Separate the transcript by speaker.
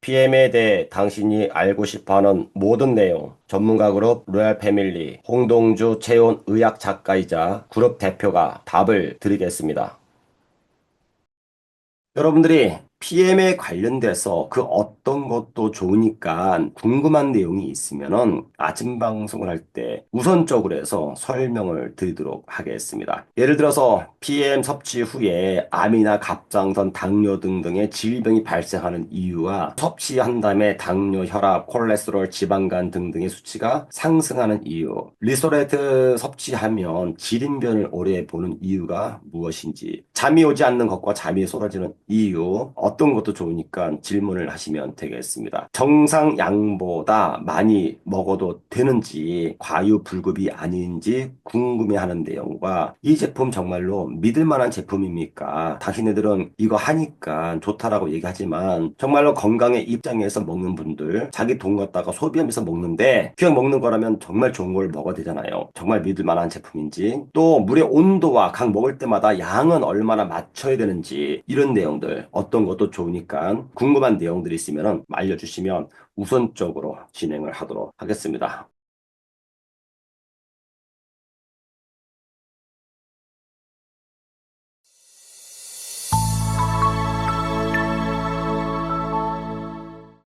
Speaker 1: PM에 대해 당신이 알고 싶어하는 모든 내용 전문가 그룹 로얄 패밀리 홍동주 채온 의학 작가이자 그룹 대표가 답을 드리겠습니다. 여러분들이 PM에 관련돼서 그 어떤 것도 좋으니까 궁금한 내용이 있으면은 아침 방송을 할 때 우선적으로 해서 설명을 드리도록 하겠습니다. 예를 들어서 PM 섭취 후에 암이나 갑상선, 당뇨 등등의 질병이 발생하는 이유와 섭취한 다음에 당뇨, 혈압, 콜레스테롤, 지방간 등등의 수치가 상승하는 이유, 리소레트 섭취하면 질인변을 오래 보는 이유가 무엇인지, 잠이 오지 않는 것과 잠이 쏟아지는 이유, 어떤 것도 좋으니까 질문을 하시면 되겠습니다. 정상 양보다 많이 먹어도 되는지, 과유불급이 아닌지 궁금해하는 내용과 이 제품 정말로 믿을 만한 제품입니까? 당신네들은 이거 하니까 좋다라고 얘기하지만 정말로 건강의 입장에서 먹는 분들 자기 돈 갖다가 소비하면서 먹는데 그냥 먹는 거라면 정말 좋은 걸 먹어야 되잖아요. 정말 믿을 만한 제품인지 또 물의 온도와 각 먹을 때마다 양은 얼마나 맞춰야 되는지 이런 내용들 어떤 것도 좋으니까 궁금한 내용들이 있으면 알려주시면 우선적으로 진행을 하도록 하겠습니다.